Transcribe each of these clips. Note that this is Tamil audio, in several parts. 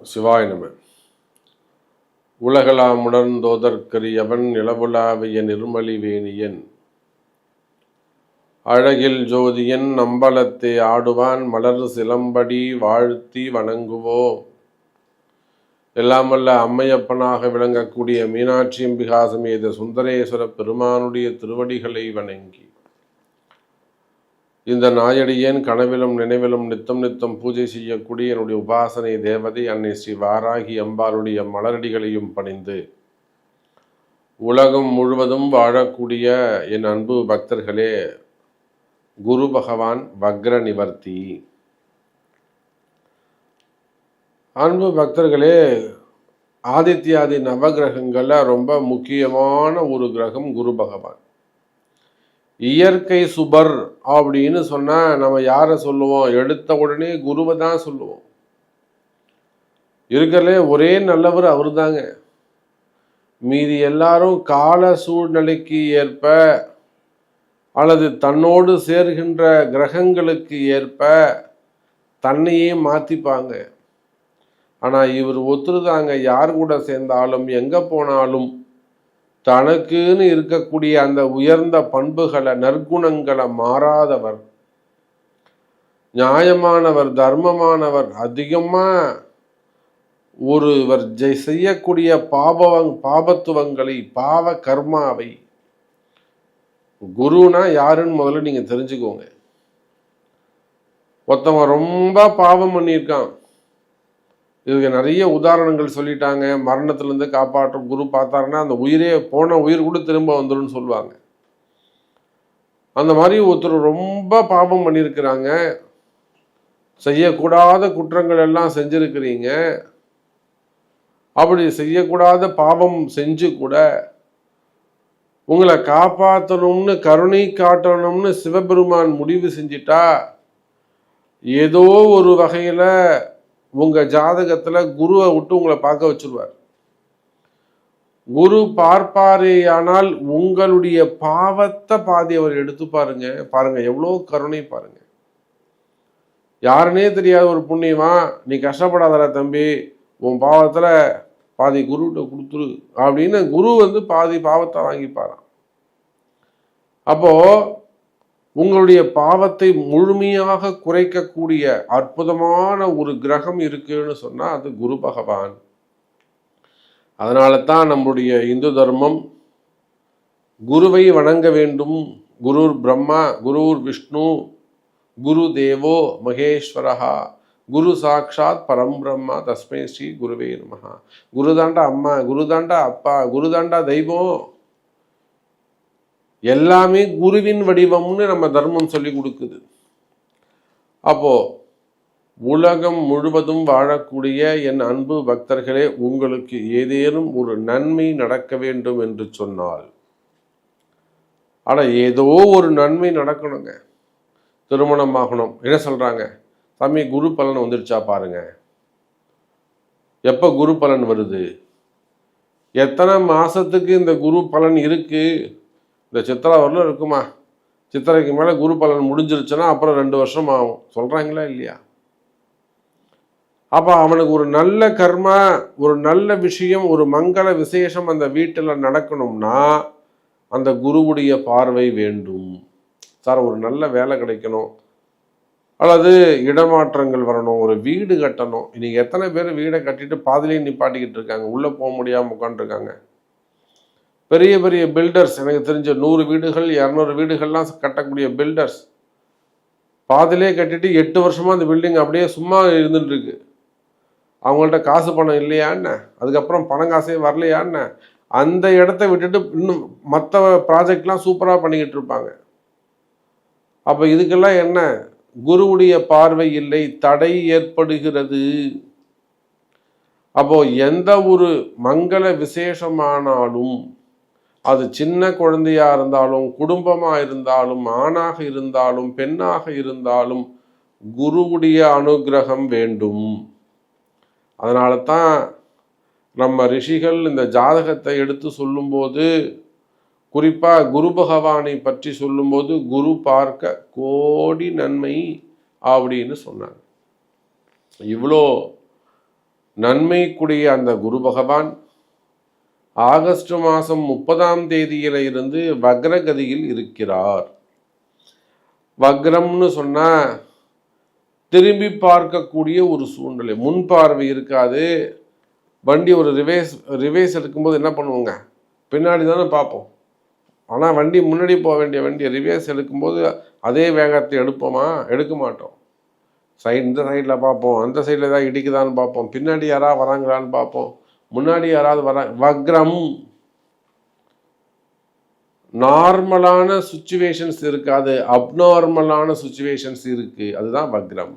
சிவாய நம உலகலாம் உணர்ந்தோதற்கரியவன் நிலவுலாவிய நிர்மலி வேணியன். அழகில் ஜோதியன் நம்பலத்தை ஆடுவான் மலர் சிலம்படி வாழ்த்தி வணங்குவோம் எல்லாமல்ல அம்மையப்பனாக விளங்கக்கூடிய மீனாட்சி அம்பிகா சமேத சுந்தரேஸ்வர பெருமானுடைய திருவடிகளை வணங்கி. இந்த நாயடியேன் கனவிலும் நினைவிலும் நித்தம் நித்தம் பூஜை செய்யக்கூடிய என்னுடைய உபாசனை தேவதை அன்னை ஸ்ரீ வாராகி அம்பாளுடைய மலரடிகளையும் பணிந்து. உலகம் முழுவதும் வாழக்கூடிய என் அன்பு பக்தர்களே குரு பகவான் வக்ர நிவர்த்தி. அன்பு பக்தர்களே ஆதித்யாதி நவகிரகங்களில் ரொம்ப முக்கியமான ஒரு கிரகம் குரு பகவான். இயற்கை சுபர் அப்படின்னு சொன்னால் நம்ம யாரை சொல்லுவோம்? எடுத்த உடனே குருவை தான் சொல்லுவோம். இருக்கிறதுலே ஒரே நல்லவர் அவர் தாங்க மீதி எல்லாரும் கால சூழ்நிலைக்கு ஏற்ப அல்லது தன்னோடு சேர்கின்ற கிரகங்களுக்கு ஏற்ப தன்னையே மாற்றிப்பாங்க ஆனால் இவர் ஒத்துருதாங்க யார் கூட சேர்ந்தாலும் எங்கே போனாலும் தனக்குன்னு இருக்கக்கூடிய அந்த உயர்ந்த பண்புகளை நற்குணங்களை மாறாதவர். நியாயமானவர் தர்மமானவர் அதிகமா ஒருவர் ஜெய் செய்யக்கூடிய பாபவங் பாபத்துவங்களை பாவ கர்மாவை. குருனா யாருன்னு முதல்ல நீங்க தெரிஞ்சுக்கோங்க. ஒருத்தவன் ரொம்ப பாவம் பண்ணியிருக்கான். இதுக்கு நிறைய உதாரணங்கள் சொல்லிட்டாங்க. மரணத்திலேருந்து காப்பாற்றும் குரு பார்த்தாருன்னா அந்த உயிரே போன உயிர் கூட திரும்ப வந்துடும் சொல்லுவாங்க. அந்த மாதிரி ஒருத்தர் ரொம்ப பாபம் பண்ணியிருக்கிறாங்க செய்யக்கூடாத குற்றங்கள் எல்லாம் செஞ்சுருக்கிறீங்க. அப்படி செய்யக்கூடாத பாவம் செஞ்சு கூட உங்களை காப்பாற்றணும்னு கருணை காட்டணும்னு சிவபெருமான் முடிவு செஞ்சிட்டா ஏதோ ஒரு வகையில் உங்கள் ஜாதகத்தில் குருவை விட்டு உங்களை பார்க்க வச்சுருவார். குரு பார்ப்பாரேயானால் உங்களுடைய பாவத்தை பாதி அவர் எடுத்து பாருங்க. பாருங்க எவ்வளோ கருணை பாருங்க. யாருன்னே தெரியாத ஒரு புண்ணியமா நீ கஷ்டப்படாதடா தம்பி உன் பாவத்தில் பாதி குருகிட்ட கொடுத்துரு அப்படின்னு குரு வந்து பாதி பாவத்தை வாங்கிப்பாராம். அப்போது உங்களுடைய பாவத்தை முழுமையாக குறைக்கக்கூடிய அற்புதமான ஒரு கிரகம் இருக்குன்னு சொன்னா அது குரு பகவான். அதனால தான் நம்முடைய இந்து தர்மம் குருவை வணங்க வேண்டும். குருர் பிரம்மா குருர் விஷ்ணு குரு தேவோ மகேஸ்வரஹா குரு சாட்சாத் பரம்பிரம்மா தஸ்மை ஸ்ரீ குருவே நமஹா. குருதாண்டா அம்மா குருதாண்டா அப்பா குருதாண்டா தெய்வம். எல்லாமே குருவின் வடிவம்னு நம்ம தர்மம் சொல்லி கொடுக்குது. அப்போ உலகம் முழுவதும் வாழக்கூடிய என் அன்பு பக்தர்களே உங்களுக்கு ஏதேனும் ஒரு நன்மை நடக்க வேண்டும் என்று சொன்னால் ஆனால் ஏதோ ஒரு நன்மை நடக்கணுங்க. திருமணம் ஆகணும். என்ன சொல்கிறாங்க சாமி குரு பலன் வந்துருச்சா பாருங்க. எப்போ குரு பலன் வருது? எத்தனை மாதத்துக்கு இந்த குரு பலன் இருக்குது இந்த சித்திரை வரலும் இருக்குமா? சித்திரைக்கு மேலே குரு பலன் முடிஞ்சிருச்சுன்னா அப்புறம் ரெண்டு வருஷம் ஆகும். சொல்கிறாங்களா இல்லையா? அப்போ அவனுக்கு ஒரு நல்ல கர்மா ஒரு நல்ல விஷயம் ஒரு மங்கள விசேஷம் அந்த வீட்டில் நடக்கணும்னா அந்த குருவுடைய பார்வை வேண்டும். சார் ஒரு நல்ல வேலை கிடைக்கணும். அல்லது இடமாற்றங்கள் வரணும் ஒரு வீடு கட்டணும். இன்னைக்கு எத்தனை பேர் வீடை கட்டிட்டு பாதிலேயே நிப்பாட்டிக்கிட்டு இருக்காங்க. உள்ளே போக முடியாமல் உட்காந்துருக்காங்க பெரிய பெரிய பில்டர்ஸ் எனக்கு தெரிஞ்ச நூறு வீடுகள் இரநூறு வீடுகள்லாம் கட்டக்கூடிய பில்டர்ஸ் பாதிலே கட்டிட்டு எட்டு வருஷமாக அந்த பில்டிங் அப்படியே சும்மா இருந்துட்டு இருக்கு அவங்கள்ட்ட காசு பணம் இல்லையான்னு அதுக்கப்புறம் பணம் காசே வரலையான்னு அந்த இடத்த விட்டுட்டு இன்னும் மற்ற ப்ராஜெக்ட்லாம் சூப்பராக பண்ணிக்கிட்டு இருப்பாங்க. அப்போ இதுக்கெல்லாம் என்ன? குருவுடைய பார்வை இல்லை தடை ஏற்படுகிறது. அப்போ எந்த ஒரு மங்கள விசேஷமானாலும் அது சின்ன குழந்தையா இருந்தாலும் குடும்பமா இருந்தாலும் ஆணாக இருந்தாலும் பெண்ணாக இருந்தாலும் குருவுடைய அனுகிரகம் வேண்டும். அதனால தான் நம்ம ரிஷிகள் இந்த ஜாதகத்தை எடுத்து சொல்லும்போது குறிப்பா குரு பகவானை பற்றி சொல்லும்போது குரு பார்க்க கோடி நன்மை அப்படின்னு சொன்னாங்க. இவ்வளோ நன்மைக்குரிய அந்த குரு பகவான் ஆகஸ்ட் மாதம் முப்பதாம் தேதியில இருந்து வக்ரகதியில் இருக்கிறார். வக்ரம்னு சொன்னால் திரும்பி பார்க்கக்கூடிய ஒரு சூழ்நிலை. முன் பார்வை இருக்காது. வண்டி ஒரு ரிவேஸ் ரிவேஸ் எடுக்கும்போது என்ன பண்ணுவோங்க? பின்னாடி தானே பார்ப்போம். ஆனால் வண்டி முன்னாடி போக வேண்டிய வண்டி ரிவேஸ் எடுக்கும்போது அதே வேகத்தை எடுப்போமா? எடுக்க மாட்டோம். சைடு இந்த சைடில் பார்ப்போம். அந்த சைடில் ஏதாவது இடிக்குதான்னு பார்ப்போம். பின்னாடி யாராவது வராங்களான்னு பார்ப்போம். முன்னாடி யாராவது வர வக்ரம். நார்மலான சுச்சுவேஷன்ஸ் இருக்காது. அப்நார்மலான சுச்சுவேஷன்ஸ் இருக்கு. அதுதான் வக்ரம்.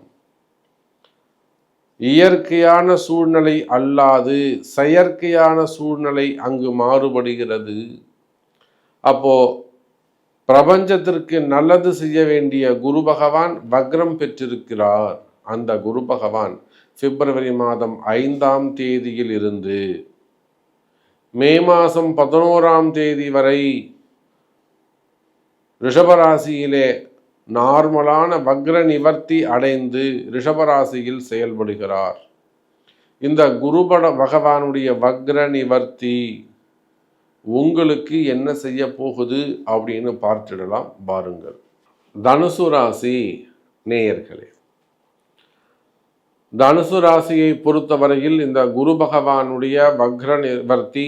இயற்கையான சூழ்நிலை அல்லாது செயற்கையான சூழ்நிலை அங்கு மாறுபடுகிறது. அப்போ பிரபஞ்சத்திற்கு நல்லது செய்ய வேண்டிய குரு பகவான் வக்ரம் பெற்றிருக்கிறார். அந்த குரு பகவான் பிப்ரவரி மாதம் ஐந்தாம் தேதியில் இருந்து மே மாதம் பதினோராம் தேதி வரை ரிஷபராசியிலே நார்மலான வக்ர நிவர்த்தி அடைந்து ரிஷபராசியில் செயல்படுகிறார். இந்த குருபட பகவானுடைய வக்ர நிவர்த்தி உங்களுக்கு என்ன செய்ய போகுது அப்படின்னு பார்த்துடலாம் பாருங்கள். தனுசு ராசி நேயர்களே தனுசு ராசியை பொறுத்தவரையில் இந்த குரு பகவானுடைய வக்ர நிவர்த்தி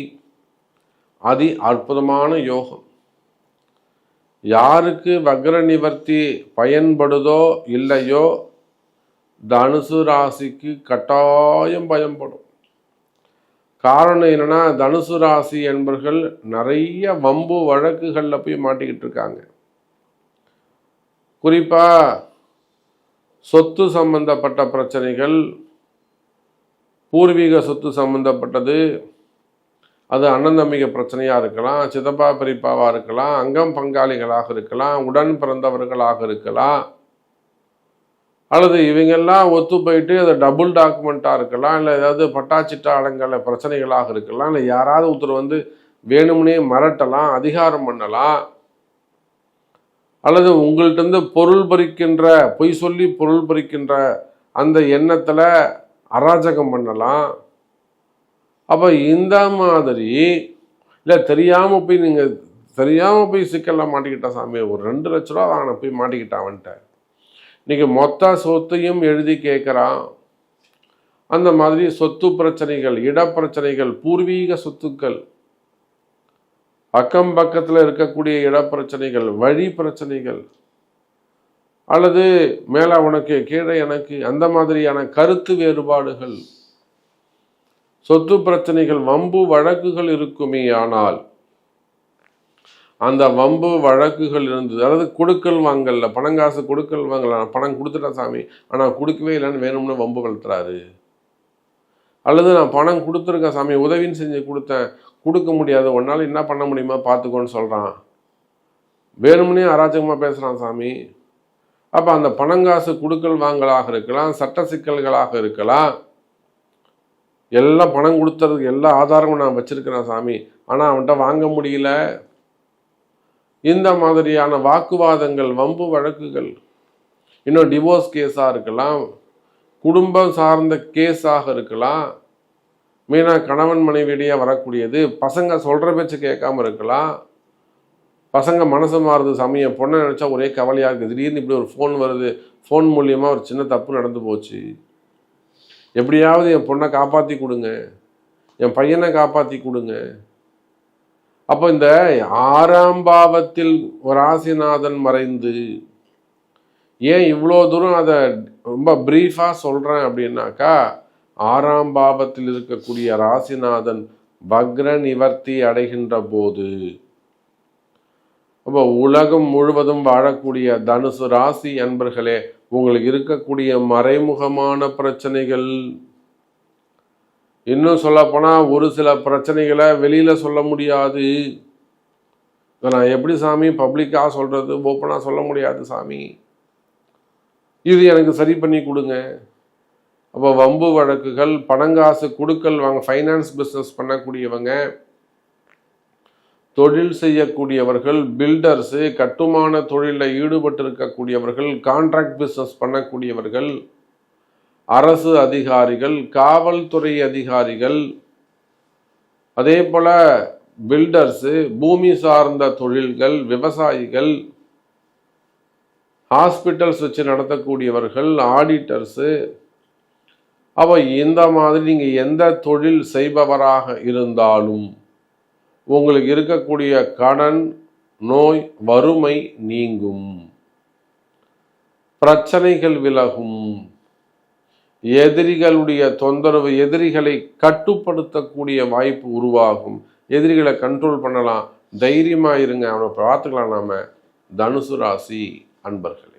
அதி அற்புதமான யோகம். யாருக்கு வக்ர நிவர்த்தி பயன்படுதோ இல்லையோ தனுசு ராசிக்கு கட்டாயம் பயன்படும். காரணம் என்னன்னா தனுசு ராசி என்பர்கள் நிறைய வம்பு வழக்குகளில் போய் மாட்டிக்கிட்டு இருக்காங்க. குறிப்பாக சொத்து சம்பந்தப்பட்ட பிரச்சனைகள் பூர்வீக சொத்து சம்பந்தப்பட்டது அது அண்ணன் தம்பிக பிரச்சனையாக இருக்கலாம் சிதப்பா பிரிப்பாவாக இருக்கலாம் அங்கம் பங்காளிகளாக இருக்கலாம் உடன் பிறந்தவர்களாக இருக்கலாம் அல்லது இவங்கெல்லாம் ஒத்து போயிட்டு அது டபுள் டாக்குமெண்ட்டாக இருக்கலாம் இல்லை ஏதாவது பட்டாச்சிட்டா அடங்கல பிரச்சனைகளாக இருக்கலாம் இல்லை யாராவது ஒருத்தர் வந்து வேணும்னே மிரட்டலாம் அதிகாரம் பண்ணலாம். அல்லது உங்கள்கிட்ட பொருள் பறிக்கின்ற பொய் சொல்லி பொருள் பறிக்கின்ற அந்த எண்ணத்தில் அராஜகம் பண்ணலாம். அப்போ இந்த மாதிரி இல்லை தெரியாமல் போய் நீங்கள் தெரியாமல் போய் சிக்கலில் மாட்டிக்கிட்டா சாமி ஒரு ரெண்டு லட்ச ரூபா அவனை போய் மாட்டிக்கிட்டான் அவன்கிட்ட. இன்றைக்கி மொத்த சொத்தையும் எழுதி கேட்குறான் அந்த மாதிரி சொத்து பிரச்சனைகள் இடப்பிரச்சனைகள் பூர்வீக சொத்துக்கள் அக்கம் பக்கத்தில் இருக்கக்கூடிய இடப்பிரச்சனைகள் வழி பிரச்சனைகள் அல்லது மேலே உனக்கு கீழே எனக்கு அந்த மாதிரியான கருத்து வேறுபாடுகள் சொத்து பிரச்சனைகள் வம்பு வழக்குகள் இருக்குமே ஆனால் அந்த வம்பு வழக்குகள் இருந்தது. அதாவது கொடுக்கல் வாங்கல பணம் காசு கொடுக்கல் வாங்கல பணம் கொடுத்துட்டேன் சாமி. ஆனால் கொடுக்கவே இல்லைன்னு வேணும்னு வம்பு வளர்த்துறாரு அல்லது நான் பணம் கொடுத்துருக்கேன் சாமி உதவின்னு செஞ்சு கொடுத்தேன். கொடுக்க முடியாது. உன்னால் என்ன பண்ண முடியுமா பார்த்துக்கோன்னு சொல்கிறான் வேணும்னே அராஜகமாக பேசுகிறான் சாமி. அப்போ அந்த பணங்காசு கொடுக்கல் வாங்கலாக இருக்கலாம் சட்ட சிக்கல்களாக இருக்கலாம். எல்லாம் பணம் கொடுத்ததுக்கு எல்லா ஆதாரமும் நான் வச்சுருக்கிறேன் சாமி. ஆனால் அவன்கிட்ட வாங்க முடியல. இந்த மாதிரியான வாக்குவாதங்கள் வம்பு வழக்குகள் இன்னும் டிவோர்ஸ் கேஸாக இருக்கலாம் குடும்பம் சார்ந்த கேஸாக இருக்கலாம். மெயினாக கணவன் மனைவியிடையே வரக்கூடியது பசங்க சொல்கிற பேச்சு கேட்காம இருக்கலாம். பசங்க மனசு மாறுது சமயம் பொண்ணை நினச்சா ஒரே கவலையாக இருக்குது திடீர்னு இப்படி ஒரு ஃபோன் வருது ஃபோன் மூலியமாக ஒரு சின்ன தப்பு நடந்து போச்சு. எப்படியாவது என் பொண்ணை காப்பாற்றி கொடுங்க. என் பையனை காப்பாற்றி கொடுங்க. அப்போ இந்த ஆறாம் பாவத்தில் ஒரு ராசிநாதன் மறைந்து ஏன் இவ்வளோ தூரம் அதை ரொம்ப ப்ரீஃபாக சொல்கிறேன் அப்படின்னாக்கா ஆறாம் பாவத்தில் இருக்கக்கூடிய ராசிநாதன் பக்ர நிவர்த்தி அடைகின்ற போது அப்போ உலகம் முழுவதும் வாழக்கூடிய தனுசு ராசி அன்பர்களே உங்களுக்கு இருக்கக்கூடிய மறைமுகமான பிரச்சனைகள் இன்னும் சொல்லப்போனால் ஒரு சில பிரச்சனைகளை வெளியில் சொல்ல முடியாது. இதை நான் எப்படி சாமி பப்ளிக்காக சொல்கிறது ஓப்பனாக சொல்ல முடியாது சாமி. இது எனக்கு சரி பண்ணி கொடுங்க. அப்போ வம்பு வழக்குகள் பணங்காசு கொடுக்கல் வாங்க ஃபைனான்ஸ் பிஸ்னஸ் பண்ணக்கூடியவங்க தொழில் செய்யக்கூடியவர்கள் பில்டர்ஸு கட்டுமான தொழிலில் ஈடுபட்டு இருக்கக்கூடியவர்கள் கான்ட்ராக்ட் பிஸ்னஸ் பண்ணக்கூடியவர்கள் அரசு அதிகாரிகள் காவல்துறை அதிகாரிகள் அதே போல் பில்டர்ஸு பூமி சார்ந்த தொழில்கள் விவசாயிகள் ஹாஸ்பிட்டல்ஸ் வச்சு நடத்தக்கூடியவர்கள் ஆடிட்டர்ஸு அப்போ இந்த மாதிரி நீங்கள் எந்த தொழில் செய்பவராக இருந்தாலும் உங்களுக்கு இருக்கக்கூடிய கடன் நோய் வறுமை நீங்கும். பிரச்சனைகள் விலகும். எதிரிகளுடைய தொந்தரவு எதிரிகளை கட்டுப்படுத்தக்கூடிய வாய்ப்பு உருவாகும். எதிரிகளை கண்ட்ரோல் பண்ணலாம். தைரியமாக இருங்க. அவனை பார்த்துக்கலாம் நாம. தனுசு ராசி அன்பர்களே.